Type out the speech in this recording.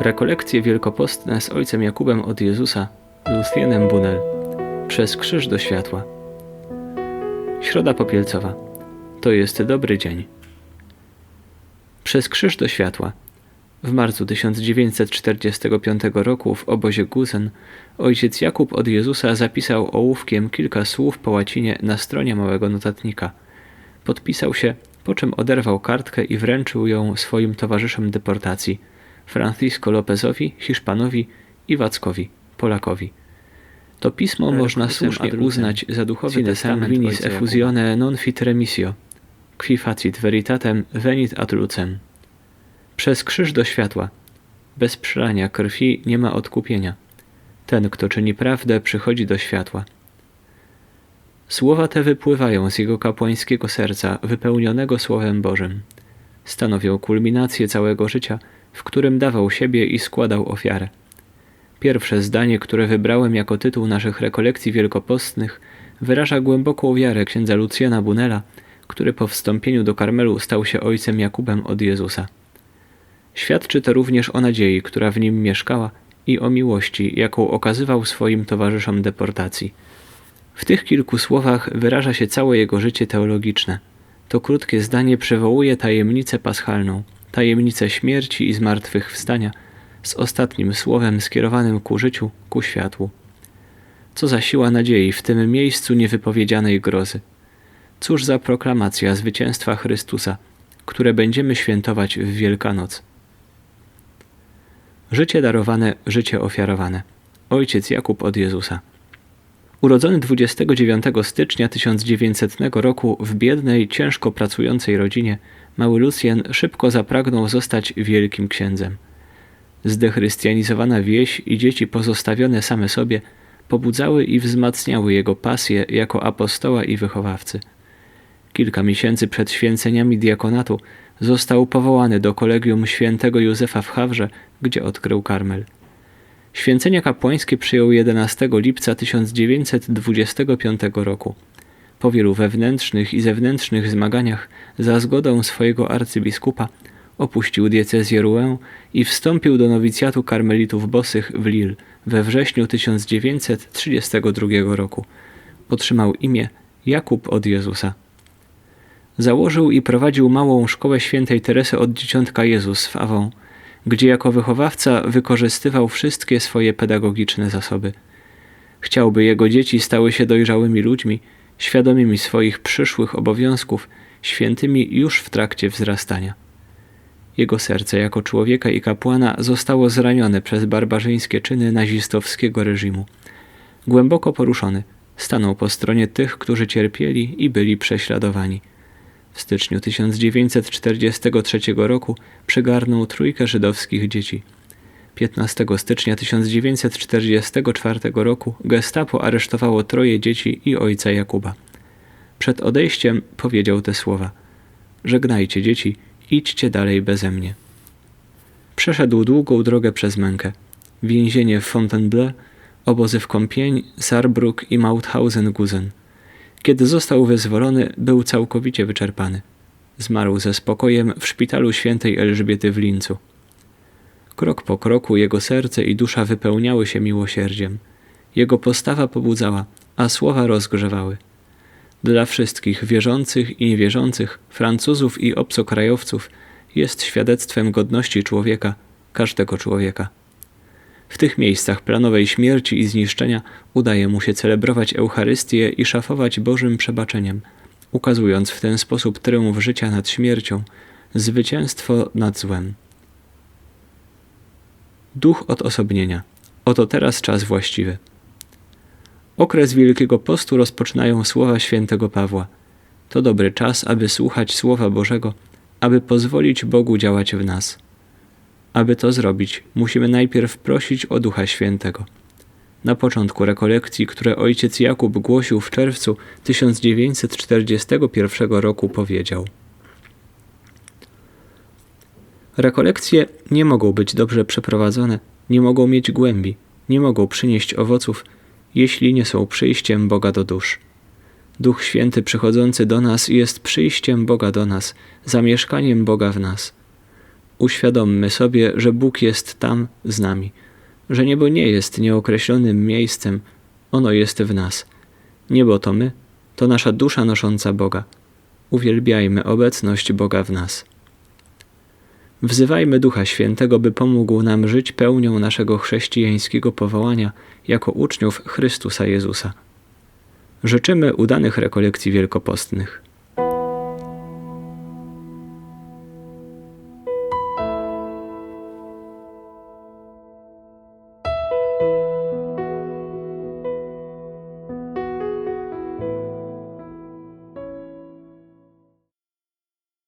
Rekolekcje wielkopostne z ojcem Jakubem od Jezusa, Lucienem Bunel. Przez krzyż do światła. Środa Popielcowa. To jest dobry dzień. Przez krzyż do światła. W marcu 1945 roku w obozie Guzen ojciec Jakub od Jezusa zapisał ołówkiem kilka słów po łacinie na stronie małego notatnika. Podpisał się, po czym oderwał kartkę i wręczył ją swoim towarzyszom deportacji Francisco Lopezowi, Hiszpanowi i Wackowi, Polakowi. To pismo można słusznie uznać za duchowy testament vinis effusione non fit remisio, qui facit veritatem venit ad lucem. Przez krzyż do światła. Bez przelania krwi nie ma odkupienia. Ten, kto czyni prawdę, przychodzi do światła. Słowa te wypływają z jego kapłańskiego serca, wypełnionego Słowem Bożym. Stanowią kulminację całego życia, w którym dawał siebie i składał ofiarę. Pierwsze zdanie, które wybrałem jako tytuł naszych rekolekcji wielkopostnych, wyraża głęboką wiarę księdza Lucjana Bunela, który po wstąpieniu do Karmelu stał się ojcem Jakubem od Jezusa. Świadczy to również o nadziei, która w nim mieszkała i o miłości, jaką okazywał swoim towarzyszom deportacji. W tych kilku słowach wyraża się całe jego życie teologiczne. To krótkie zdanie przywołuje tajemnicę paschalną, tajemnicę śmierci i zmartwychwstania, z ostatnim słowem skierowanym ku życiu, ku światłu. Co za siła nadziei w tym miejscu niewypowiedzianej grozy. Cóż za proklamacja zwycięstwa Chrystusa, które będziemy świętować w Wielkanoc. Życie darowane, życie ofiarowane. Ojciec Jakub od Jezusa. Urodzony 29 stycznia 1900 roku w biednej, ciężko pracującej rodzinie, mały Lucjan szybko zapragnął zostać wielkim księdzem. Zdechrystianizowana wieś i dzieci pozostawione same sobie pobudzały i wzmacniały jego pasję jako apostoła i wychowawcy. Kilka miesięcy przed święceniami diakonatu został powołany do kolegium świętego Józefa w Hawrze, gdzie odkrył karmel. Święcenia kapłańskie przyjął 11 lipca 1925 roku. Po wielu wewnętrznych i zewnętrznych zmaganiach za zgodą swojego arcybiskupa opuścił diecezję Rouen i wstąpił do nowicjatu karmelitów bosych w Lille we wrześniu 1932 roku. Otrzymał imię Jakub od Jezusa. Założył i prowadził małą szkołę świętej Teresy od Dzieciątka Jezus w Avon, gdzie jako wychowawca wykorzystywał wszystkie swoje pedagogiczne zasoby. Chciałby jego dzieci stały się dojrzałymi ludźmi, świadomymi swoich przyszłych obowiązków, świętymi już w trakcie wzrastania. Jego serce jako człowieka i kapłana zostało zranione przez barbarzyńskie czyny nazistowskiego reżimu. Głęboko poruszony, stanął po stronie tych, którzy cierpieli i byli prześladowani. W styczniu 1943 roku przygarnął trójkę żydowskich dzieci. 15 stycznia 1944 roku gestapo aresztowało troje dzieci i ojca Jakuba. Przed odejściem powiedział te słowa: Żegnajcie dzieci, idźcie dalej beze mnie. Przeszedł długą drogę przez mękę. Więzienie w Fontainebleau, obozy w Compiègne, Saarbrück i Mauthausen-Gusen. Kiedy został wyzwolony, był całkowicie wyczerpany. Zmarł ze spokojem w szpitalu świętej Elżbiety w Lincu. Krok po kroku jego serce i dusza wypełniały się miłosierdziem. Jego postawa pobudzała, a słowa rozgrzewały. Dla wszystkich wierzących i niewierzących, Francuzów i obcokrajowców jest świadectwem godności człowieka, każdego człowieka. W tych miejscach planowej śmierci i zniszczenia udaje mu się celebrować Eucharystię i szafować Bożym przebaczeniem, ukazując w ten sposób tryumf życia nad śmiercią, zwycięstwo nad złem. Duch odosobnienia. Oto teraz czas właściwy. Okres Wielkiego Postu rozpoczynają słowa świętego Pawła. To dobry czas, aby słuchać Słowa Bożego, aby pozwolić Bogu działać w nas. Aby to zrobić, musimy najpierw prosić o Ducha Świętego. Na początku rekolekcji, które ojciec Jakub głosił w czerwcu 1941 roku, powiedział: Rekolekcje nie mogą być dobrze przeprowadzone, nie mogą mieć głębi, nie mogą przynieść owoców, jeśli nie są przyjściem Boga do dusz. Duch Święty przychodzący do nas jest przyjściem Boga do nas, zamieszkaniem Boga w nas. Uświadommy sobie, że Bóg jest tam z nami, że niebo nie jest nieokreślonym miejscem, ono jest w nas. Niebo to my, to nasza dusza nosząca Boga. Uwielbiajmy obecność Boga w nas. Wzywajmy Ducha Świętego, by pomógł nam żyć pełnią naszego chrześcijańskiego powołania jako uczniów Chrystusa Jezusa. Życzymy udanych rekolekcji wielkopostnych.